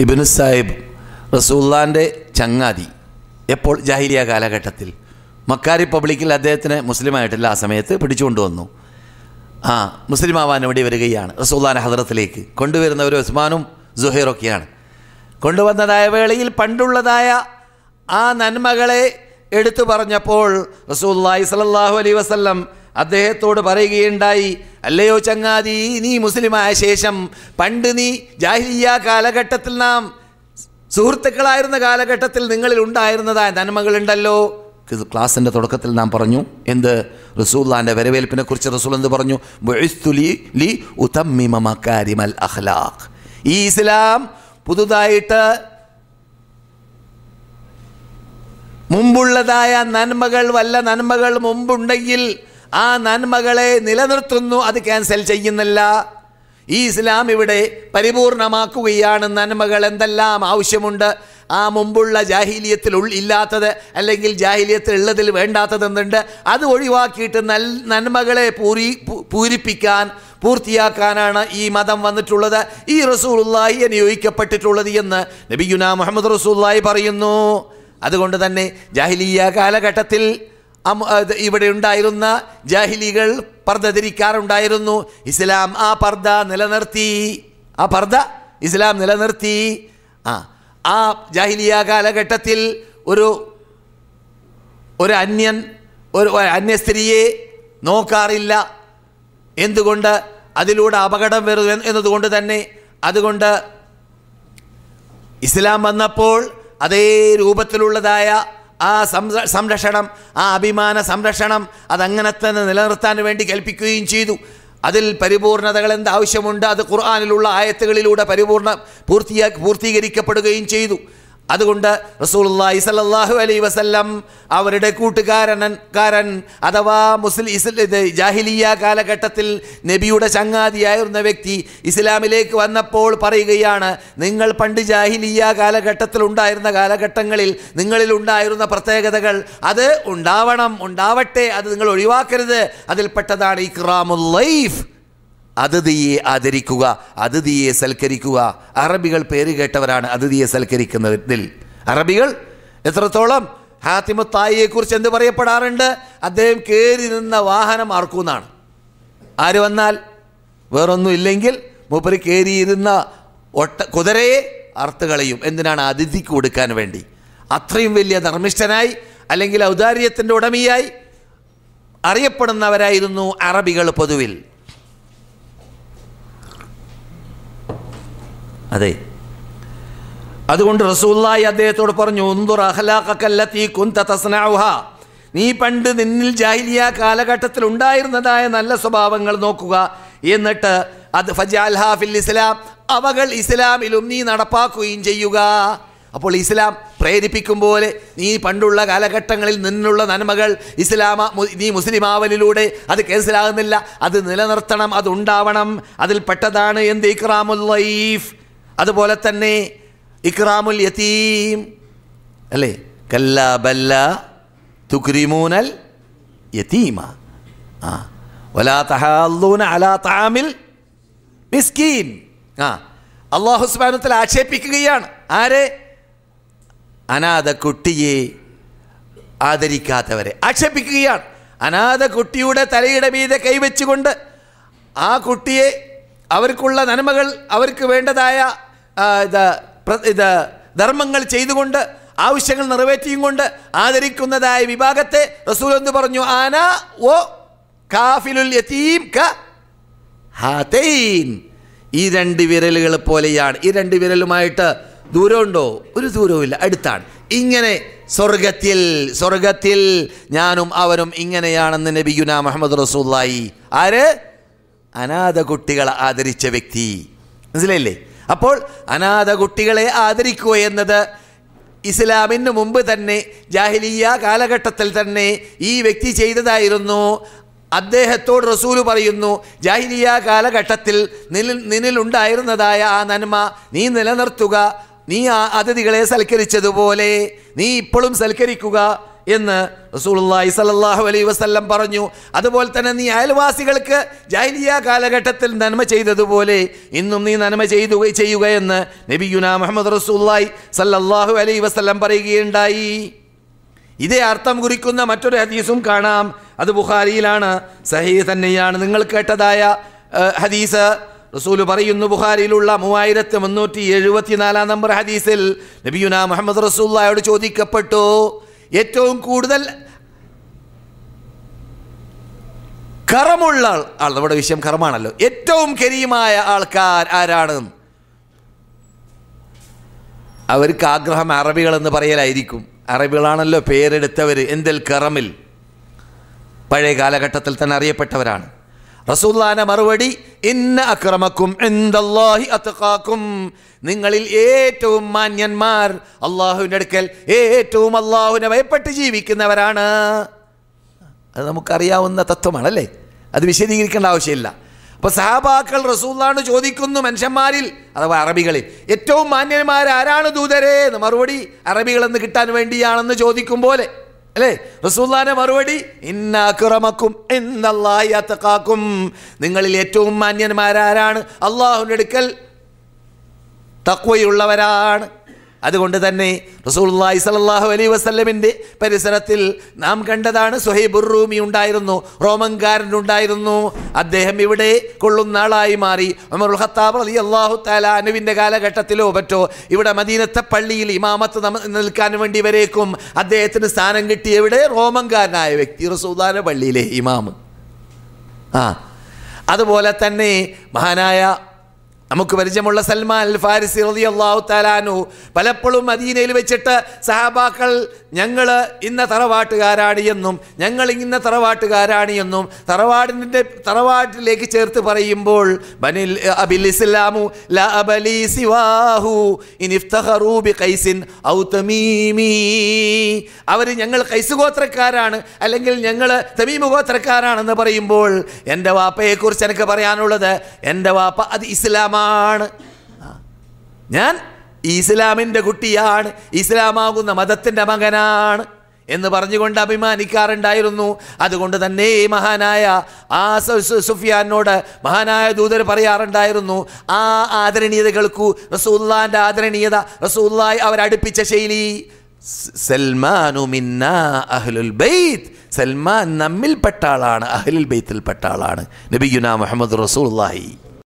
ഇബിനു സാഹിബ് റസൂല്ലാന്റെ ചങ്ങാതി എപ്പോൾ ജാഹിലിയ കാലഘട്ടത്തിൽ? മക്കാ റിപ്പബ്ലിക്കിൽ അദ്ദേഹത്തിന് മുസ്ലിമായിട്ടില്ല ആ സമയത്ത് പിടിച്ചുകൊണ്ടുവന്നു. ആ മുസ്ലിം ആവാൻ വേണ്ടി വരികയാണ് റസൂല്ലാൻ ഹദ്രത്തിലേക്ക് കൊണ്ടുവരുന്നവർ ഉസ്മാനും സുഹൈറൊക്കെയാണ്. കൊണ്ടുവന്നതായ വേളയിൽ പണ്ടുള്ളതായ ആ നന്മകളെ എടുത്തു പറഞ്ഞപ്പോൾ റസൂല്ലായി സലല്ലാഹു അലൈ വസല്ലം അദ്ദേഹത്തോട് പറയുകയുണ്ടായി അല്ലയോ ചങ്ങാതി നീ മുസ്ലിമായ ശേഷം പണ്ട് നീ ജാഹിലിയ കാലഘട്ടത്തിൽ നാം സുഹൃത്തുക്കളായിരുന്ന കാലഘട്ടത്തിൽ നിങ്ങളിൽ ഉണ്ടായിരുന്നതായ നന്മകളുണ്ടല്ലോ. ക്ലാസിന്റെ തുടക്കത്തിൽ നാം പറഞ്ഞു എന്ത്? റസൂല്ലാന്റെ വരവേൽപ്പിനെ കുറിച്ച് റസൂൽ എന്ത് പറഞ്ഞു? ലി അഖ്ലാഖ്. ഈ ഇസ്ലാം പുതുതായിട്ട് മുമ്പുള്ളതായ നന്മകൾ വല്ല നന്മകൾ മുമ്പുണ്ടെങ്കിൽ ആ നന്മകളെ നിലനിർത്തുന്നു അത് ക്യാൻസൽ ചെയ്യുന്നില്ല. ഈ ഇസ്ലാം ഇവിടെ പരിപൂർണമാക്കുകയാണ്. നന്മകൾ എന്തെല്ലാം ആവശ്യമുണ്ട്? ആ മുമ്പുള്ള ജാഹിലിയത്തിൽ ഉൾ ഇല്ലാത്തത് അല്ലെങ്കിൽ ജാഹിലിയത്തിൽ ഉള്ളതിൽ വേണ്ടാത്തത് എന്തുണ്ട് അത് ഒഴിവാക്കിയിട്ട് നൽ നന്മകളെ പൂരി പൂരിപ്പിക്കാൻ പൂർത്തിയാക്കാനാണ് ഈ മതം വന്നിട്ടുള്ളത്. ഈ റസൂലുള്ളാഹി നിയോഗിക്കപ്പെട്ടിട്ടുള്ളത് എന്ന് നബിയുന മുഹമ്മദ് റസൂലുള്ളാഹി പറയുന്നു. അതുകൊണ്ട് തന്നെ ജാഹിലിയ കാലഘട്ടത്തിൽ ഇവിടെ ഉണ്ടായിരുന്ന ജാഹിലികൾ പർദ്ദ ധരിക്കാറുണ്ടായിരുന്നു. ഇസ്ലാം ആ പർദ്ദ നിലനിർത്തി. ആ പർദ്ദ ഇസ്ലാം നിലനിർത്തി. ആ ആ ജാഹിലിയ കാലഘട്ടത്തിൽ ഒരു ഒരു അന്യൻ ഒരു അന്യ സ്ത്രീയെ നോക്കാറില്ല. എന്തുകൊണ്ട്? അതിലൂടെ അപകടം വരും എന്നതുകൊണ്ട് തന്നെ. അതുകൊണ്ട് ഇസ്ലാം വന്നപ്പോൾ അതേ രൂപത്തിലുള്ളതായ ആ സംര- സംരക്ഷണം ആ അഭിമാന സംരക്ഷണം അതങ്ങനെ തന്നെ നിലനിർത്താൻ വേണ്ടി കൽപ്പിക്കുകയും ചെയ്തു. അതിൽ പരിപൂർണതകൾ എന്താവശ്യമുണ്ട്? അത് ഖുർആാനിലുള്ള ആയത്തുകളിലൂടെ പരിപൂർണ പൂർത്തിയാക്കി പൂർത്തീകരിക്കപ്പെടുകയും ചെയ്തു. അതുകൊണ്ട് റസൂലുള്ളാഹി സല്ലല്ലാഹു അലൈഹി വസല്ലം അവരുടെ കൂട്ടുകാരൻ കാരൻ അഥവാ മുസ്ലിം ഇസ്ല ജാഹിലിയ കാലഘട്ടത്തിൽ നബിയുടെ ചങ്ങാതിയായിരുന്ന വ്യക്തി ഇസ്ലാമിലേക്ക് വന്നപ്പോൾ പറയുകയാണ് നിങ്ങൾ പണ്ട് ജാഹിലിയ കാലഘട്ടത്തിൽ ഉണ്ടായിരുന്ന കാലഘട്ടങ്ങളിൽ നിങ്ങളിൽ ഉണ്ടായിരുന്ന പ്രത്യേകതകൾ അത് ഉണ്ടാവണം ഉണ്ടാവട്ടെ അത് നിങ്ങൾ ഒഴിവാക്കരുത്. അതിൽപ്പെട്ടതാണ് ഇക്റാമുൽ ലൈഫ്. അതിഥിയെ ആദരിക്കുക അതിഥിയെ സൽക്കരിക്കുക. അറബികൾ പേര് കേട്ടവരാണ് അതിഥിയെ സൽക്കരിക്കുന്നതിൽ. അറബികൾ എത്രത്തോളം ഹാത്തിമത്തായിയെക്കുറിച്ച് എന്ത് പറയപ്പെടാറുണ്ട്? അദ്ദേഹം കയറി നിന്ന വാഹനം ആർക്കുന്നാണ് ആര് വന്നാൽ? വേറൊന്നും ഇല്ലെങ്കിൽ മൂപ്പര് കയറിയിരുന്ന ഒട്ട കുതിരയെ അർത്ഥകളെയും എന്തിനാണ് അതിഥിക്ക് കൊടുക്കാൻ വേണ്ടി? അത്രയും വലിയ ധർമ്മിഷ്ഠനായി അല്ലെങ്കിൽ ഔദാര്യത്തിന്റെ ഉടമയായി അറിയപ്പെടുന്നവരായിരുന്നു അറബികൾ പൊതുവിൽ. അതെ. അതുകൊണ്ട് റസൂല്ലായി അദ്ദേഹത്തോട് പറഞ്ഞു കുന്ത നീ പണ്ട് നിന്നിൽ ജാഹിലിയ കാലഘട്ടത്തിൽ ഉണ്ടായിരുന്നതായ നല്ല സ്വഭാവങ്ങൾ നോക്കുക. എന്നിട്ട് അത് ഫജാൽഹാ ഫിൽ ഇസ്ലാം അവകൾ ഇസ്ലാമിലും നീ നടപ്പാക്കുകയും ചെയ്യുക. അപ്പോൾ ഇസ്ലാം പ്രേരിപ്പിക്കും പോലെ നീ പണ്ടുള്ള കാലഘട്ടങ്ങളിൽ നിന്നുള്ള നന്മകൾ ഇസ്ലാമ നീ മുസ്ലിമാവലിലൂടെ അത് കേസിലാകുന്നില്ല. അത് നിലനിർത്തണം അതുണ്ടാവണം അതിൽ പെട്ടതാണ് എന്ത്? ഇക്രാമുൽ ലൈഫ്. അതുപോലെ തന്നെ ഇക്രാമുൽ യതീം. അല്ലേ? കല്ല ബല്ല തുക്രിമൂനൽ യതീമ. ആ. വലാ തഹാല്ലൂന അലാ താമിൽ മിസ്കീൻ. ആ. അള്ളാഹുസ്ബാനത്തിൽ ആക്ഷേപിക്കുകയാണ്. ആരെ? അനാഥ കുട്ടിയെ ആദരിക്കാത്തവരെ ആക്ഷേപിക്കുകയാണ്. അനാഥ കുട്ടിയുടെ തലയുടെ മീതെ കൈവച്ചുകൊണ്ട് ആ കുട്ടിയെ അവർക്കുള്ള നന്മകൾ അവർക്ക് വേണ്ടതായ ഇത് ഇത് ധർമ്മങ്ങൾ ചെയ്തുകൊണ്ട് ആവശ്യങ്ങൾ നിറവേറ്റിയും കൊണ്ട് ആദരിക്കുന്നതായ വിഭാഗത്തെ റസൂൽ എന്ന് പറഞ്ഞു? ആന ഓ കാഫിലുൽ യതീം ക ഈ രണ്ട് വിരലുകൾ പോലെയാണ്. ഈ രണ്ട് വിരലുമായിട്ട് ദൂരമുണ്ടോ? ഒരു ദൂരവുമില്ല അടുത്താണ്. ഇങ്ങനെ സ്വർഗത്തിൽ സ്വർഗത്തിൽ ഞാനും അവനും ഇങ്ങനെയാണെന്ന് നബിയുന മുഹമ്മദ് റസൂല്ലായി ആര്? അനാഥ കുട്ടികളെ ആദരിച്ച വ്യക്തി. മനസ്സിലായില്ലേ? അപ്പോൾ അനാഥ കുട്ടികളെ ആദരിക്കുക എന്നത് ഇസ്ലാമിന് മുമ്പ് തന്നെ ജാഹിലിയ കാലഘട്ടത്തിൽ തന്നെ ഈ വ്യക്തി ചെയ്തതായിരുന്നു. അദ്ദേഹത്തോട് റസൂൽ പറയുന്നു ജാഹിലിയ കാലഘട്ടത്തിൽ നിന്നിൽ നിന്നിലുണ്ടായിരുന്നതായ ആ നന്മ നീ നിലനിർത്തുക. നീ ആ അതിഥികളെ സൽക്കരിച്ചതുപോലെ നീ ഇപ്പോഴും സൽക്കരിക്കുക. എന്ന് റസൂലുള്ളാഹി സ്വല്ലല്ലാഹു അലൈഹി വസല്ലം പറഞ്ഞു. അതുപോലെ തന്നെ നീ അയൽവാസികൾക്ക് ജാഹിലിയ കാലഘട്ടത്തിൽ നന്മ ചെയ്തതുപോലെ ഇന്നും നീ നന്മ ചെയ്തു ചെയ്യുക എന്ന് നബിയുന മുഹമ്മദ് റസൂലുള്ളാഹി സ്വല്ലല്ലാഹു അലൈഹി വസല്ലം പറയുകയുണ്ടായി. ഇതേ അർത്ഥം കുറിക്കുന്ന മറ്റൊരു ഹദീസും കാണാം. അത് ബുഖാരിയിലാണ് സഹീ തന്നെയാണ്. നിങ്ങൾ കേട്ടതായ ഹദീസ് റസൂൽ പറയുന്നു ബുഖാരിയിലുള്ള മൂവായിരത്തി മുന്നൂറ്റി എഴുപത്തിനാലാം നമ്പർ ഹദീസിൽ നബിയുന മുഹമ്മദ് റസൂല്ലായോട് ചോദിക്കപ്പെട്ടു. ഏറ്റവും കൂടുതൽ കറമുള്ള ആൾ ആൾ നമ്മുടെ വിഷയം കറമാണല്ലോ. ഏറ്റവും കരീമായ ആൾക്കാർ ആരാണ്? അവർക്ക് ആഗ്രഹം അറബികൾ എന്ന് പറയലായിരിക്കും. അറബികളാണല്ലോ പേരെടുത്തവർ എന്തിൽ കറമിൽ? പഴയ കാലഘട്ടത്തിൽ തന്നെ അറിയപ്പെട്ടവരാണ്. റസൂല്ലാന മറുപടി ഇന്ന അക്രമക്കും എന്തല്ലാഹി അത്തക്കാക്കും നിങ്ങളിൽ ഏറ്റവും മാന്യന്മാർ അള്ളാഹുവിന്റെ അടുക്കൽ ഏറ്റവും അള്ളാഹുവിനെ ഭയപ്പെട്ട് ജീവിക്കുന്നവരാണ്. അത് നമുക്കറിയാവുന്ന തത്വമാണല്ലേ? അത് വിശദീകരിക്കേണ്ട ആവശ്യമില്ല. അപ്പോൾ സഹാബാക്കൾ റസൂള്ളാണ് ചോദിക്കുന്നു മനുഷ്യന്മാരിൽ അഥവാ അറബികളിൽ ഏറ്റവും മാന്യന്മാർ ആരാണ് ദൂതരേ? എന്ന് മറുപടി അറബികളെന്ന് കിട്ടാൻ വേണ്ടിയാണെന്ന് ചോദിക്കും പോലെ. അല്ലേ? റസൂല്ലാന്റെ മറുപടി ഇന്നാക്കുറമക്കും എന്നല്ലാക്കും നിങ്ങളിൽ ഏറ്റവും മാന്യന്മാരാരാണ് അള്ളാഹുവിന്റെ അടുക്കൽ തക്വയുള്ളവരാണ്. അതുകൊണ്ട് തന്നെ റസൂലുള്ളാഹി സലാഹു അലൈ വസ്ല്ലമിന്റെ പരിസരത്തിൽ നാം കണ്ടതാണ് സുഹൈബുർ റൂമി ഉണ്ടായിരുന്നു റോമൻകാരൻ ഉണ്ടായിരുന്നു. അദ്ദേഹം ഇവിടെ കൊള്ളുന്ന ആളായി മാറി. ഉമറുൽ ഖത്താബ് അള്ളാഹു താല അനുവിന്റെ കാലഘട്ടത്തിലോ പറ്റോ ഇവിടെ മദീനത്തെ പള്ളിയിൽ ഇമാമത്ത് നിൽക്കാൻ വേണ്ടി വരേക്കും. അദ്ദേഹത്തിന് സ്ഥാനം കിട്ടിയ ഇവിടെ റോമൻകാരനായ വ്യക്തി റസൂദാന പള്ളിയിലെ ഇമാമ്. ആ അതുപോലെ തന്നെ മഹാനായ നമുക്ക് പരിചയമുള്ള സൽമാൻ അൽ ഫാരിസി അള്ളാഹു താലാനു പലപ്പോഴും മദീനയിൽ വെച്ചിട്ട് സഹാബാക്കൾ ഞങ്ങൾ ഇന്ന തറവാട്ടുകാരാണ് എന്നും ഞങ്ങൾ ഇന്ന തറവാട്ടുകാരാണ് എന്നും തറവാടിന്റെ തറവാട്ടിലേക്ക് ചേർത്ത് പറയുമ്പോൾ ബനിൽ അബിൽ ഇസ്ലാമു ലാ അബലി സിവാഹു ബി ഔ തമീമി. അവർ ഞങ്ങൾ കൈസ് ഗോത്രക്കാരാണ് അല്ലെങ്കിൽ ഞങ്ങൾ തമീമു ഗോത്രക്കാരാണെന്ന് പറയുമ്പോൾ എന്റെ വാപ്പയെക്കുറിച്ച് എനിക്ക് പറയാനുള്ളത് എന്റെ വാപ്പ അത് ഇസ്ലാമാണ് ആ. ഞാൻ ഇസ്ലാമിന്റെ കുട്ടിയാണ്. ഇസ്ലാമാകുന്ന മതത്തിന്റെ മകനാണ് എന്ന് പറഞ്ഞുകൊണ്ട് അഭിമാനിക്കാറുണ്ടായിരുന്നു. അതുകൊണ്ട് തന്നെ മഹാനായ ആ സുഫിയാനോട് മഹാനായ ദൂതർ പറയാറുണ്ടായിരുന്നു ആ ആദരണീയത കേൾക്കൂ. റസൂല്ലാന്റെ ആദരണീയത റസൂല്ലായി അവരടുപ്പിച്ച ശൈലി. സൽമാനു മിന്നാ അഹ്ലുൽ ബൈത്ത്. സൽമാൻ നമ്മിൽപ്പെട്ട ആളാണ് അഹ്ലുൽ ബൈത്തിൽപ്പെട്ട ആളാണ്. നബിയുന മുഹമ്മദ് റസൂല്ലാഹി